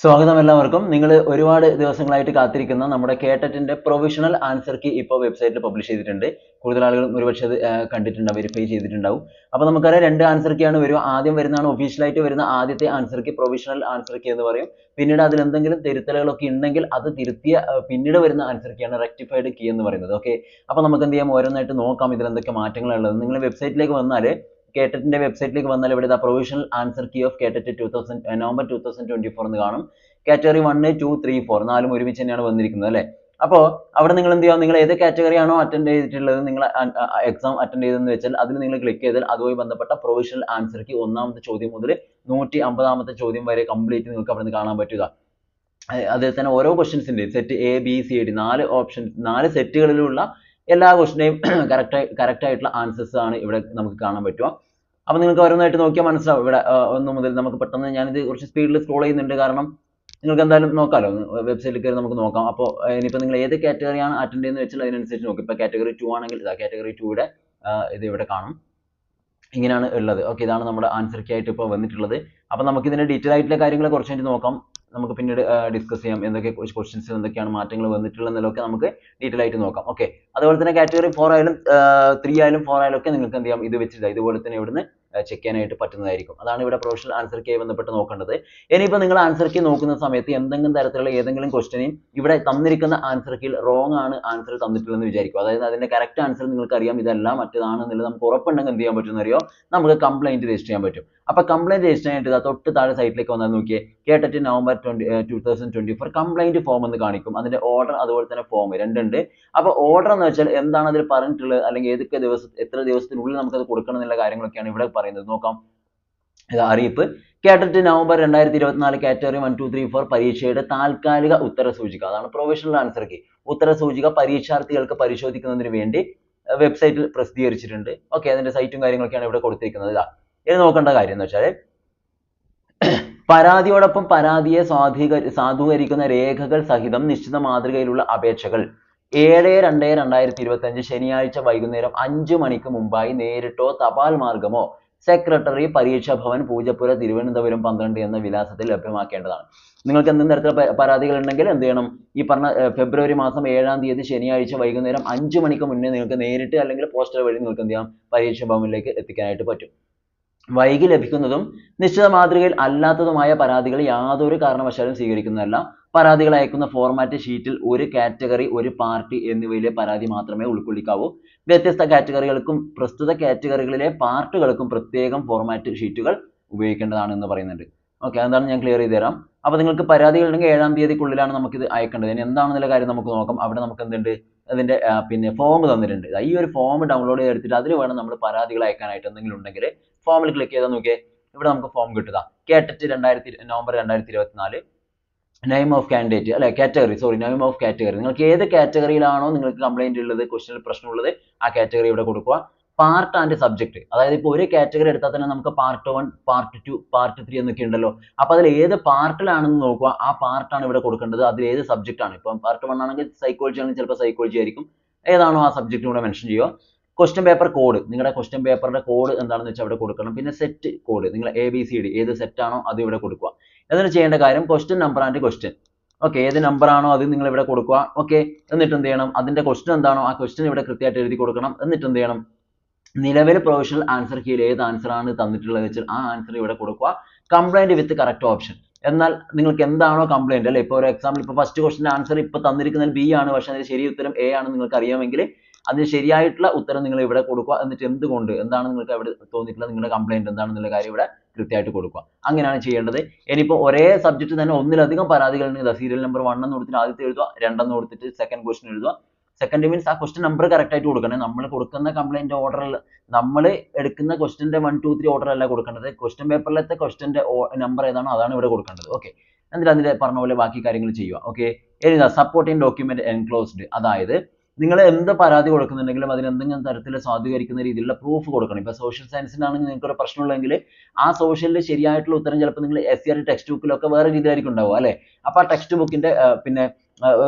സ്വാഗതം എല്ലാവർക്കും. നിങ്ങൾ ഒരുപാട് ദിവസങ്ങളായിട്ട് കാത്തിരിക്കുന്ന നമ്മുടെ കേട്ടറ്റിന്റെ പ്രൊവിഷണൽ ആൻസർ കീ ഇപ്പോൾ വെബ്സൈറ്റിൽ പബ്ലിഷ് ചെയ്തിട്ടുണ്ട്. കൂടുതൽ ആളുകളും ഒരുപക്ഷെ അത് കണ്ടിട്ടുണ്ടാവും വെരിഫൈ ചെയ്തിട്ടുണ്ടാവും. അപ്പോൾ നമുക്കറിയാം രണ്ട് ആൻസർ കീ ആണ് വരും ആദ്യം വരുന്നതാണ് ഒഫീഷ്യലായിട്ട് വരുന്ന ആദ്യത്തെ answer key provisional answer key എന്ന് പറയും. പിന്നീട് അതിൽ എന്തെങ്കിലും തിരുത്തലുകളൊക്കെ ഉണ്ടെങ്കിൽ അത് തിരുത്തിയ പിന്നീട് വരുന്ന ആൻസർ കീ ആണ് റെക്ടിഫൈഡ് കീ എന്ന് പറയുന്നത്. ഓക്കെ അപ്പോൾ നമുക്ക് എന്ത് ചെയ്യാം? ഓരോന്നായിട്ട് നോക്കാം ഇതിൽ എന്തൊക്കെ മാറ്റങ്ങളുള്ളത് നിങ്ങൾ വെബ്സൈറ്റിലേക്ക് വന്നാൽ കേട്ടറ്റിന്റെ വെബ്സൈറ്റിലേക്ക് വന്നാൽ ഇവിടെ provisional answer key of KTET two thousand November two thousand twenty four എന്ന് കാണും. Category one two three four നാലും ഒരുമിച്ച് തന്നെയാണ് വന്നിരിക്കുന്നത് അല്ലേ? അപ്പോൾ അവിടെ നിങ്ങൾ എന്ത് ചെയ്യുക? നിങ്ങൾ ഏത് കാറ്റഗറി ആണോ അറ്റൻഡ് ചെയ്തിട്ടുള്ളത് നിങ്ങൾ എക്സാം അറ്റൻഡ് ചെയ്തെന്ന് വെച്ചാൽ അതിൽ നിങ്ങൾ ക്ലിക്ക് ചെയ്താൽ അതുമായി ബന്ധപ്പെട്ട പ്രൊവിഷണൽ ആൻസർ കീ ഒന്നാമത്തെ ചോദ്യം മുതൽ നൂറ്റി അമ്പതാമത്തെ ചോദ്യം വരെ കംപ്ലീറ്റ് നിങ്ങൾക്ക് അവിടെ നിന്ന് കാണാൻ പറ്റുക. അതിൽ തന്നെ ഓരോ ക്വസ്റ്റ്യൻസിന്റെ set A B C D നാല് ഓപ്ഷൻ നാല് സെറ്റുകളിലുള്ള എല്ലാ ക്വസ്റ്റിനെയും കറക്റ്റ് കറക്റ്റ് ആയിട്ടുള്ള ആൻസേഴ്സ് ആണ് ഇവിടെ നമുക്ക് കാണാൻ പറ്റുക. അപ്പോൾ നിങ്ങൾക്ക് ഓരോന്നായിട്ട് നോക്കിയാൽ മനസ്സിലാവും. ഇവിടെ ഒന്ന് മുതൽ നമുക്ക് പെട്ടെന്ന് ഞാനിത് കുറച്ച് സ്പീഡിൽ സ്ക്രോൾ ചെയ്യുന്നുണ്ട്. കാരണം നിങ്ങൾക്ക് എന്തായാലും നോക്കാമല്ലോ വെബ്സൈറ്റിൽ കയറി നമുക്ക് നോക്കാം. അപ്പോൾ ഇനിയിപ്പോൾ നിങ്ങൾ ഏത് കാറ്റഗറിയാണ് അറ്റൻഡ് ചെയ്യുന്നത് വെച്ചാൽ അതിനനുസരിച്ച് നോക്കും. ഇപ്പോൾ കാറ്റഗറി ടു ആണെങ്കിൽ ഇതാ കാറ്റഗറി ടുയുടെ ഇത് ഇവിടെ കാണും. ഇങ്ങനെയാണ് ഉള്ളത്. ഓക്കെ ഇതാണ് നമ്മുടെ ആൻസർ കീ ആയിട്ട് ഇപ്പോൾ വന്നിട്ടുള്ളത്. അപ്പോൾ നമുക്ക് ഇതിന്റെ ഡീറ്റെയിൽ ആയിട്ടുള്ള കാര്യങ്ങൾ കുറച്ച് കഴിഞ്ഞ് നോക്കാം. നമുക്ക് പിന്നീട് ഡിസ്കസ് ചെയ്യാം. എന്തൊക്കെ ക്വസ്റ്റ്യൻസ് എന്തൊക്കെയാണ് മാറ്റങ്ങൾ വന്നിട്ടുള്ളത് എന്നൊക്കെ നമുക്ക് ഡീറ്റെയിൽ ആയിട്ട് നോക്കാം. ഓക്കെ. അതുപോലെ തന്നെ കാറ്റഗറി ഫോർ ആയാലും ത്രീ ആയാലും ഫോർ ആയാലും ഒക്കെ നിങ്ങൾക്ക് എന്ത് ചെയ്യാം? ഇത് വെച്ചിട്ട് ഇതുപോലെ തന്നെ ഇവിടുന്ന് ചെക്ക് ചെയ്യാനായിട്ട് പറ്റുന്നതായിരിക്കും. അതാണ് ഇവിടെ പ്രൊഫഷണൽ ആൻസർ കീ ബന്ധപ്പെട്ട് നോക്കേണ്ടത്. ഇനിയിപ്പോൾ നിങ്ങൾ ആൻസർ കീ നോക്കുന്ന സമയത്ത് എന്തെങ്കിലും തരത്തിലുള്ള ഏതെങ്കിലും ക്വസ്റ്റ്യനെയും ഇവിടെ തന്നിരിക്കുന്ന ആൻസർ കീയിൽ റോങ് ആണ് ആൻസർ തന്നിട്ടുള്ളതെന്ന് വിചാരിക്കും അതായത് അതിന്റെ കറക്റ്റ് ആൻസർ നിങ്ങൾക്ക് അറിയാം ഇതല്ല മറ്റേതാണ് എന്നുള്ളത് നമുക്ക് ഉറപ്പുണ്ടെങ്കിൽ എന്ത് ചെയ്യാൻ പറ്റുമെന്ന് അറിയോ? നമുക്ക് കംപ്ലൈന്റ് രജിസ്റ്റർ ചെയ്യാൻ പറ്റും. അപ്പൊ കംപ്ലൈന്റ് രജിസ്റ്റർ ചെയ്യാനായിട്ട് തൊട്ട് താഴെ സൈറ്റിലേക്ക് വന്നാൽ നോക്കിയേ KTET November twenty two thousand twenty four complaint form എന്ന് കാണിക്കും. അതിന്റെ ഓർഡർ അതുപോലെ തന്നെ ഫോം രണ്ടുണ്ട്. അപ്പൊ ഓർഡർ എന്ന് വെച്ചാൽ എന്താണ് അതിൽ പറഞ്ഞിട്ടുള്ളത്? അല്ലെങ്കിൽ ഏതൊക്കെ ദിവസം എത്ര ദിവസത്തിനുള്ളിൽ നമുക്കത് കൊടുക്കണം എന്നുള്ള കാര്യങ്ങളൊക്കെയാണ് ഇവിടെ പറയുന്നത്. നോക്കാം. അറിയിപ്പ്. കേട്ടിട്ട് നവംബർ രണ്ടായിരത്തി ഇരുപത്തിനാല് category one two three four പരീക്ഷയുടെ താൽക്കാലിക ഉത്തര സൂചിക. അതാണ് പ്രൊഫഷണൽ ആൻസർ കീ ഉത്തര സൂചിക പരീക്ഷാർത്ഥികൾക്ക് പരിശോധിക്കുന്നതിന് വേണ്ടി വെബ്സൈറ്റിൽ പ്രസിദ്ധീകരിച്ചിട്ടുണ്ട്. ഓക്കെ അതിന്റെ സൈറ്റും കാര്യങ്ങളൊക്കെയാണ് ഇവിടെ കൊടുത്തിരിക്കുന്നത്. ഇതാ. ഇത് നോക്കേണ്ട കാര്യം എന്ന് വെച്ചാൽ പരാതിയോടൊപ്പം പരാതിയെ സ്വാധീക സാധൂകരിക്കുന്ന രേഖകൾ സഹിതം നിശ്ചിത മാതൃകയിലുള്ള അപേക്ഷകൾ. ഏഴ് രണ്ട് രണ്ടായിരത്തി ഇരുപത്തി അഞ്ച് ശനിയാഴ്ച വൈകുന്നേരം അഞ്ചു മണിക്ക് മുമ്പായി നേരിട്ടോ തപാൽ മാർഗമോ സെക്രട്ടറി പരീക്ഷാ ഭവൻ പൂജപ്പുര തിരുവനന്തപുരം പന്ത്രണ്ട് എന്ന വിലാസത്തിൽ ലഭ്യമാക്കേണ്ടതാണ്. നിങ്ങൾക്ക് എന്തെങ്കിലും തരത്തിലുള്ള പരാതികൾ ഉണ്ടെങ്കിൽ എന്ത് ചെയ്യണം? ഈ പറഞ്ഞ ഫെബ്രുവരി മാസം ഏഴാം തീയതി ശനിയാഴ്ച വൈകുന്നേരം അഞ്ച് മണിക്ക് മുന്നേ നിങ്ങൾക്ക് നേരിട്ട് അല്ലെങ്കിൽ പോസ്റ്റർ വഴി നിങ്ങൾക്ക് എന്ത് ചെയ്യാം? പരീക്ഷാ ഭവനിലേക്ക് എത്തിക്കാനായിട്ട് പറ്റും. വൈകി ലഭിക്കുന്നതും നിശ്ചിത മാതൃകയിൽ അല്ലാത്തതുമായ പരാതികൾ യാതൊരു കാരണവശാലും സ്വീകരിക്കുന്നതല്ല. പരാതികൾ അയക്കുന്ന ഫോർമാറ്റ് ഷീറ്റിൽ ഒരു കാറ്റഗറി ഒരു പാർട്ടി എന്നിവയിലെ പരാതി മാത്രമേ ഉൾക്കൊള്ളിക്കാവൂ. വ്യത്യസ്ത കാറ്റഗറികൾക്കും പ്രസ്തുത കാറ്റഗറികളിലെ പാർട്ടുകൾക്കും പ്രത്യേകം ഫോർമാറ്റ് ഷീറ്റുകൾ ഉപയോഗിക്കേണ്ടതാണ് എന്ന് പറയുന്നുണ്ട്. ഓക്കെ അതാണ് ഞാൻ ക്ലിയർ ചെയ്ത് തരാം. അപ്പോൾ നിങ്ങൾക്ക് പരാതികൾ ഉണ്ടെങ്കിൽ ഏഴാം തീയതിക്കുള്ളിലാണ് നമുക്കിത് അയക്കേണ്ടത്. ഇനി എന്താണെന്നുള്ള കാര്യം നമുക്ക് നോക്കാം. അവിടെ നമുക്ക് എന്തുണ്ട് അതിന്റെ പിന്നെ ഫോം തന്നിട്ടുണ്ട്. ഈ ഒരു ഫോം ഡൗൺലോഡ് ചെയ്തെടുത്തിട്ട് അതിൽ വേണം നമ്മൾ പരാതികൾ അയക്കാനായിട്ട് എന്തെങ്കിലും ഉണ്ടെങ്കിൽ ഫോമിൽ ക്ലിക്ക് ചെയ്താൽ നോക്കിയേ ഇവിടെ നമുക്ക് ഫോം കിട്ടുക. കേട്ടിട്ട് രണ്ടായിരത്തി നവംബർ രണ്ടായിരത്തി ഇരുപത്തിനാല് നെയിം of candidate അല്ലെ category sorry name of category. നിങ്ങൾക്ക് ഏത് കാറ്റഗറിയിലാണോ നിങ്ങൾക്ക് കംപ്ലൈന്റ് ഉള്ളത് ക്വസ്റ്റനിൽ പ്രശ്നമുള്ളത് ആ കാറ്റഗറി ഇവിടെ കൊടുക്കുക. പാർട്ട് ആൻഡ് സബ്ജക്ട് അതായത് ഇപ്പോൾ ഒരു കാറ്റഗറി എടുത്താൽ തന്നെ നമുക്ക് part one part two part three എന്നൊക്കെ ഉണ്ടല്ലോ. അപ്പോൾ അതിൽ ഏത് പാർട്ടിലാണെന്ന് നോക്കുക ആ പാർട്ടാണ് ഇവിടെ കൊടുക്കേണ്ടത്. അതിൽ ഏത് സബ്ജക്റ്റ് ആണ്? ഇപ്പം പാർട്ട് വൺ ആണെങ്കിൽ സൈക്കോളജി ആണെങ്കിൽ ചിലപ്പോൾ സൈക്കോളജി ആയിരിക്കും. ഏതാണോ ആ സബ്ജക്റ്റ് ഇവിടെ മെൻഷൻ ചെയ്യുക. ക്വസ്റ്റ്യൻ പേപ്പർ കോഡ് നിങ്ങളുടെ ക്വസ്റ്റ്യൻ പേപ്പറിന്റെ കോഡ് എന്താണെന്ന് വെച്ചാൽ അവിടെ കൊടുക്കണം. പിന്നെ സെറ്റ് കോഡ് നിങ്ങൾ എ ബി സി ഡി ഏത് സെറ്റ് ആണോ അത് ഇവിടെ കൊടുക്കുക. എന്നിട്ട് ചെയ്യേണ്ട കാര്യം question number and question okay ഏത് നമ്പർ ആണോ അത് നിങ്ങൾ ഇവിടെ കൊടുക്കുക. ഓക്കെ എന്നിട്ട് എന്ത് ചെയ്യണം? അതിന്റെ ക്വസ്റ്റ്യൻ എന്താണോ ആ ക്വസ്റ്റ്യൻ ഇവിടെ കൃത്യമായിട്ട് എഴുതി കൊടുക്കണം. എന്നിട്ട് എന്ത് ചെയ്യണം? നിലവിൽ പ്രൊഫഷണൽ ആൻസർ കീയിൽ ഏത് ആൻസർ ആണ് തന്നിട്ടുള്ളത് വെച്ചാൽ ആ ആൻസർ ഇവിടെ കൊടുക്കുക. കംപ്ലൈന്റ് വിത്ത് കറക്റ്റ് ഓപ്ഷൻ എന്നാൽ നിങ്ങൾക്ക് എന്താണോ കംപ്ലൈന്റ് അല്ലെ? ഇപ്പോൾ ഒരു എക്സാമ്പിൾ ഇപ്പോൾ ഫസ്റ്റ് ക്വസ്റ്റിന്റെ ആൻസർ ഇപ്പോൾ തന്നിരിക്കുന്നത് ബി ആണ്. പക്ഷേ അതിന് ശരി ഉത്തരം എ ആണ് നിങ്ങൾക്ക് അറിയാമെങ്കിൽ അതിന് ശരിയായിട്ടുള്ള ഉത്തരം നിങ്ങൾ ഇവിടെ കൊടുക്കുക. എന്നിട്ട് എന്തുകൊണ്ട്? എന്താണ് നിങ്ങൾക്ക് അവിടെ തോന്നിയിട്ടുള്ളത്? നിങ്ങളുടെ കംപ്ലൈന്റ് എന്താണെന്നുള്ള കാര്യം ഇവിടെ കൃത്യമായിട്ട് കൊടുക്കുക. അങ്ങനെയാണ് ചെയ്യേണ്ടത്. ഇനിയിപ്പോൾ ഒരേ സബ്ജക്റ്റ് തന്നെ ഒന്നിലധികം പരാതികൾ ഉണ്ടെങ്കിൽ സീരിയൽ നമ്പർ വൺ എന്ന് കൊടുത്തിട്ട് ആദ്യത്തെ എഴുതുക രണ്ടെന്ന് കൊടുത്തിട്ട് സെക്കൻഡ് ക്വസ്റ്റൻ എഴുതുക. സെക്കൻഡ് മീൻസ് ആ ക്വസ്റ്റൻ നമ്പർ കറക്റ്റ് ആയിട്ട് കൊടുക്കണം. നമ്മൾ കൊടുക്കുന്ന കംപ്ലൈന്റ് ഓർഡറിൽ നമ്മൾ എടുക്കുന്ന ക്വസ്റ്റന്റെ വൺ ടു ത്രീ ഓർഡർ അല്ല കൊടുക്കേണ്ടത്. ക്വസ്റ്റൻ പേപ്പറിലത്തെ ക്വസ്റ്റന്റെ നമ്പർ ഏതാണോ അതാണ് ഇവിടെ കൊടുക്കേണ്ടത്. ഓക്കെ എന്നിട്ട് അതിന്റെ പറഞ്ഞ പോലെ ബാക്കി കാര്യങ്ങൾ ചെയ്യുക. ഓക്കെ എഴുതുക സപ്പോർട്ടിംഗ് ഡോക്യുമെന്റ് എൻക്ലോസ്ഡ് അതായത് നിങ്ങൾ എന്ത് പരാതി കൊടുക്കുന്നുണ്ടെങ്കിലും അതിന് എന്തെങ്കിലും തരത്തിൽ സ്വാധീകരിക്കുന്ന രീതിയിലുള്ള പ്രൂഫ് കൊടുക്കണം. ഇപ്പൊ സോഷ്യൽ സയൻസിനാണെങ്കിൽ നിങ്ങൾക്ക് ഒരു പ്രശ്നമുള്ളെങ്കിൽ ആ സോഷ്യലിൽ ശരിയായിട്ടുള്ള ഉത്തരം ചിലപ്പോൾ നിങ്ങൾ എസ് സി ആർ ടെക്സ്റ്റ് ബുക്കിലൊക്കെ വേറെ രീതിയിലായിരിക്കും ഉണ്ടാവുക അല്ലേ? അപ്പൊ ആ ടെക്സ്റ്റ് ബുക്കിന്റെ പിന്നെ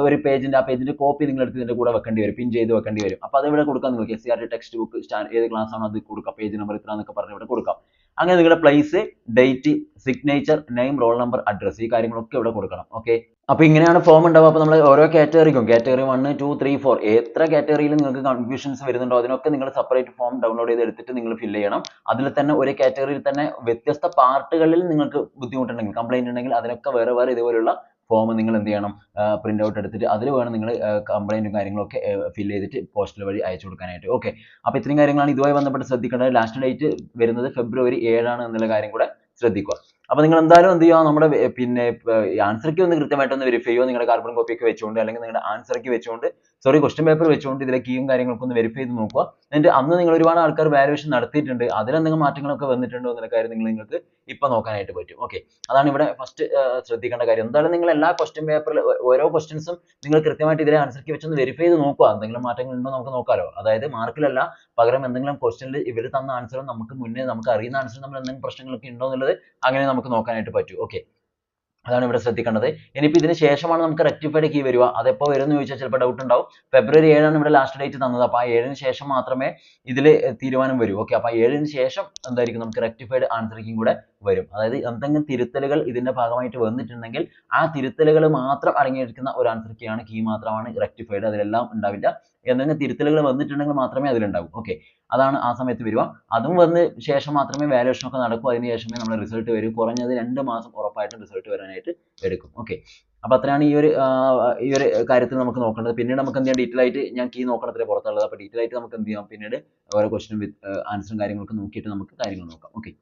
ഒരു പേജിന്റെ ആ പേജിന്റെ കോപ്പി നിങ്ങൾ എടുത്ത് ഇതിന്റെ കൂടെ വെക്കേണ്ടി വരും പിൻ ചെയ്ത് വെക്കേണ്ടി വരും. അപ്പൊ അത് ഇവിടെ കൊടുക്കാം നിങ്ങൾക്ക്. S C R text book ഏത് ക്ലാസ് ആണോ അത് കൊടുക്കാം. പേജ് നമ്പർ ഇത്ര എന്നൊക്കെ പറഞ്ഞ് ഇവിടെ കൊടുക്കാം. അങ്ങനെ നിങ്ങളുടെ place date signature name roll number address ഈ കാര്യങ്ങളൊക്കെ ഇവിടെ കൊടുക്കണം. ഓക്കെ അപ്പോൾ ഇങ്ങനെയാണ് ഫോം ഉണ്ടാവുക. അപ്പോൾ നമ്മൾ ഓരോ കാറ്റഗറിക്കും category one two three four എത്ര കാറ്റഗറിയിൽ നിങ്ങൾക്ക് കൺഫ്യൂഷൻസ് വരുന്നുണ്ടോ അതിനൊക്കെ നിങ്ങൾ സെപ്പറേറ്റ് ഫോം ഡൗൺലോഡ് ചെയ്ത് എടുത്തിട്ട് നിങ്ങൾ ഫില്ല് ചെയ്യണം. അതിൽ തന്നെ ഒരു കാറ്റഗറിയിൽ തന്നെ വ്യത്യസ്ത പാർട്ടുകളിൽ നിങ്ങൾക്ക് ബുദ്ധിമുട്ടുണ്ടെങ്കിൽ കംപ്ലൈന്റ് ഉണ്ടെങ്കിൽ അതിനൊക്കെ വേറെ വേറെ ഇതുപോലുള്ള ഫോം നിങ്ങൾ എന്ത് ചെയ്യണം പ്രിന്റ് ഔട്ട് എടുത്തിട്ട് അതിൽ വേണം നിങ്ങൾ കംപ്ലൈന്റും കാര്യങ്ങളൊക്കെ ഫില്ല് ചെയ്തിട്ട് പോസ്റ്റൽ വഴി അയച്ചു കൊടുക്കാനായിട്ട്. ഓക്കെ അപ്പോൾ ഇത്രയും കാര്യങ്ങളാണ് ഇതുമായി ബന്ധപ്പെട്ട് ശ്രദ്ധിക്കേണ്ടത്. ലാസ്റ്റ് ഡേറ്റ് വരുന്നത് ഫെബ്രുവരി ഏഴാണ് എന്നുള്ള കാര്യം കൂടെ ശ്രദ്ധിക്കുക. അപ്പോൾ നിങ്ങൾ എന്തായാലും എന്ത് ചെയ്യുക നമ്മുടെ പിന്നെ ആൻസർ കീ ഒന്ന് വെരിഫൈ ചെയ്യുക നിങ്ങളുടെ കാർബൺ കോപ്പി ഒക്കെ വെച്ചുകൊണ്ട് അല്ലെങ്കിൽ നിങ്ങളുടെ ആൻസർ കീ വെച്ചുകൊണ്ട് സോറി ക്വസ്റ്റ്യൻ പേപ്പർ വെച്ചുകൊണ്ട് ഇതിലെ കീയും കാര്യങ്ങളൊക്കെ ഒന്ന് വെരിഫൈ ചെയ്ത് നോക്കുക. എന്നിട്ട് അന്ന് നിങ്ങൾ ഒരുപാട് ആൾക്കാർ വാലുവേഷൻ നടത്തിയിട്ടുണ്ട്. അതിലെന്തെങ്കിലും മാറ്റങ്ങളൊക്കെ വന്നിട്ടുണ്ടോ എന്നുള്ള കാര്യം നിങ്ങൾ നിങ്ങൾക്ക് ഇപ്പൊ നോക്കാനായിട്ട് പറ്റും. ഓക്കെ അതാണ് ഇവിടെ ഫസ്റ്റ് ശ്രദ്ധിക്കേണ്ട കാര്യം. എന്തായാലും നിങ്ങൾ എല്ലാ ക്വസ്റ്റ്യൻ പേപ്പറിൽ ഓരോ ക്വസ്റ്റ്യൻസും നിങ്ങൾ കൃത്യമായിട്ട് ഇതിലെ ആൻസർ കീ വെച്ചൊന്ന് വെരിഫൈ ചെയ്ത് നോക്കുക. എന്തെങ്കിലും മാറ്റങ്ങൾ ഉണ്ടോ നമുക്ക് നോക്കാലോ. അതായത് മാർക്കിലല്ല പകരം എന്തെങ്കിലും ക്വസ്റ്റ്യനിൽ ഇവർ തന്ന ആൻസറും നമുക്ക് മുന്നേ നമുക്ക് അറിയുന്ന ആൻസറും നമ്മൾ എന്തെങ്കിലും പ്രശ്നങ്ങളൊക്കെ ഉണ്ടോ എന്നുള്ളത് അങ്ങനെ നമുക്ക് നോക്കാനായിട്ട് പറ്റും. ഓക്കെ അതാണ് ഇവിടെ ശ്രദ്ധിക്കേണ്ടത്. ഇനിയിപ്പോൾ ഇതിന് ശേഷമാണ് നമുക്ക് റെക്ടിഫൈഡ് കീ വരിക. അതെപ്പോൾ വരും എന്ന് ചോദിച്ചാൽ ചിലപ്പോൾ ഡൗട്ട് ഉണ്ടാവും. ഫെബ്രുവരി ഏഴാണ് ഇവിടെ ലാസ്റ്റ് ഡേറ്റ് തന്നത്. അപ്പോൾ ആ ഏഴിന് ശേഷം മാത്രമേ ഇതിൽ തീരുമാനം വരൂ. ഓക്കെ അപ്പോൾ ഏഴിന് ശേഷം എന്തായിരിക്കും? നമുക്ക് റെക്ടിഫൈഡ് ആൻസർ കീയും കൂടെ വരും. അതായത് എന്തെങ്കിലും തിരുത്തലുകൾ ഇതിന്റെ ഭാഗമായിട്ട് വന്നിട്ടുണ്ടെങ്കിൽ ആ തിരുത്തലുകൾ മാത്രം അടങ്ങിയിരിക്കുന്ന ഒരു ആൻസർ കീ ആണ്. കീ മാത്രമാണ് റെക്ടിഫൈഡ് അതിലെല്ലാം ഉണ്ടാവില്ല. എന്തെങ്കിലും തിരുത്തലുകൾ വന്നിട്ടുണ്ടെങ്കിൽ മാത്രമേ അതിലുണ്ടാവൂ. ഓക്കെ അതാണ് ആ സമയത്ത് വരിക. അതും വന്ന് ശേഷം മാത്രമേ വാലുവേഷൻ ഒക്കെ നടക്കൂ. അതിന് ശേഷമേ നമ്മൾ റിസൾട്ട് വരൂ. കുറഞ്ഞത് രണ്ട് മാസം ഉറപ്പായിട്ടും റിസൾട്ട് വരാനായിട്ട് എടുക്കും. ഓക്കെ അപ്പോൾ അത്രയാണ് ഈ ഒരു ഈ ഒരു കാര്യത്തിൽ നമുക്ക് നോക്കേണ്ടത്. പിന്നീട് നമുക്ക് എന്ത് ചെയ്യാം? ഡീറ്റെയിൽ ആയിട്ട് ഞാൻ കീ നോക്കണത്രേ പുറത്തുള്ളത്. അപ്പോൾ ഡീറ്റെയിൽ ആയിട്ട് നമുക്ക് എന്ത് ചെയ്യാം? പിന്നീട് ഓരോ ക്വസ്റ്റിനും വിത്ത് ആൻസറും കാര്യങ്ങളൊക്കെ നോക്കിയിട്ട് നമുക്ക് കാര്യങ്ങൾ നോക്കാം. ഓക്കെ